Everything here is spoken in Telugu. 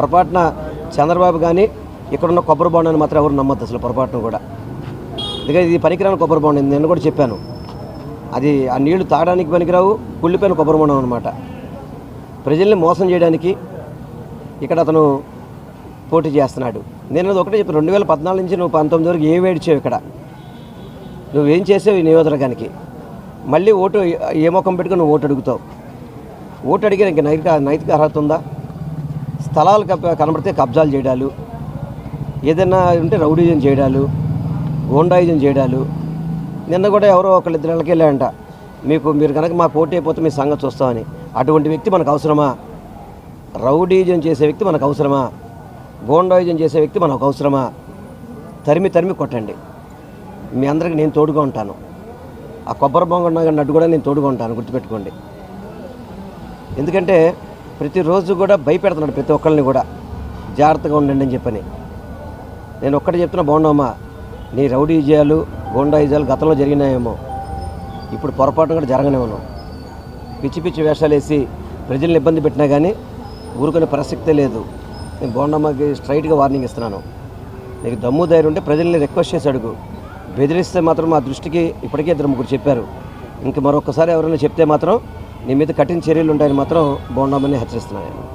పొరపాటున చంద్రబాబు కానీ ఇక్కడున్న కొబ్బరి బొండని మాత్రం ఎవరు నమ్మద్దు అసలు పొరపాటున కూడా. ఎందుకంటే ఇది పనికిరాని కొబ్బరి బొండ నేను కూడా చెప్పాను. అది ఆ నీళ్ళు తాగడానికి పనికిరావు కుళ్ళిపోయిన కొబ్బరి బొండం అనమాట ప్రజల్ని మోసం చేయడానికి ఇక్కడ అతను పోటీ చేస్తున్నాడు. నేను అది ఒకటే చెప్పాను రెండు వేల పద్నాలుగు నుంచి నువ్వు పంతొమ్మిది వరకు ఏం వేడిచావు ఇక్కడ. నువ్వేం చేసావు ఈ నియోజకవర్గానికి? మళ్ళీ ఓటు ఏ ముఖం పెట్టుకుని నువ్వు ఓటు అడుగుతావు? ఓటు అడిగిన ఇంక నైతిక నైతిక అర్హత ఉందా? స్థలాలు కనబడితే కబ్జాలు చేయడాలు ఏదైనా ఉంటే రౌడీజం చేయడాలు గోండాయిజం చేయడాలు. నిన్న కూడా ఎవరో ఒకళ్ళిద్దరు నెలకి మీకు మీరు కనుక మా పోటీ అయిపోతే మీ సంగతి చూస్తామని. అటువంటి వ్యక్తి మనకు అవసరమా? రౌడీజం చేసే వ్యక్తి మనకు అవసరమా? గోండాయిజం చేసే వ్యక్తి మనకు అవసరమా? తరిమి తరిమి కొట్టండి. మీ అందరికి నేను తోడుగా ఉంటాను. ఆ కొబ్బరి బొంగ నడ్డు కూడా నేను తోడుగా ఉంటాను గుర్తుపెట్టుకోండి. ఎందుకంటే ప్రతిరోజు కూడా భయపెడుతున్నాడు ప్రతి ఒక్కరిని కూడా. జాగ్రత్తగా ఉండండి అని చెప్పని. నేను ఒక్కటి చెప్తున్నా బాగున్నామా నీ రౌడీ విజయాలు గోండా విజయాలు గతంలో జరిగినాయేమో. ఇప్పుడు పొరపాటున కూడా జరగనివ్వను పిచ్చి పిచ్చి వేషాలు వేసి ప్రజల్ని ఇబ్బంది పెట్టినా కానీ ఊరుకునే ప్రసక్తే లేదు. నేను బోండమ్మకి స్ట్రైట్గా వార్నింగ్ ఇస్తున్నాను. నీకు దమ్ము ధైర్యం ఉంటే ప్రజల్ని రిక్వెస్ట్ చేసి అడుగు. బెదిరిస్తే మాత్రం మా దృష్టికి ఇప్పటికే ఇద్దరు ముగ్గురు చెప్పారు. ఇంక మరొకసారి ఎవరైనా చెప్తే మాత్రం నీ మీద కఠిన చర్యలు ఉంటాయని మాత్రం బోండమ్మని హెచ్చరిస్తున్నాను.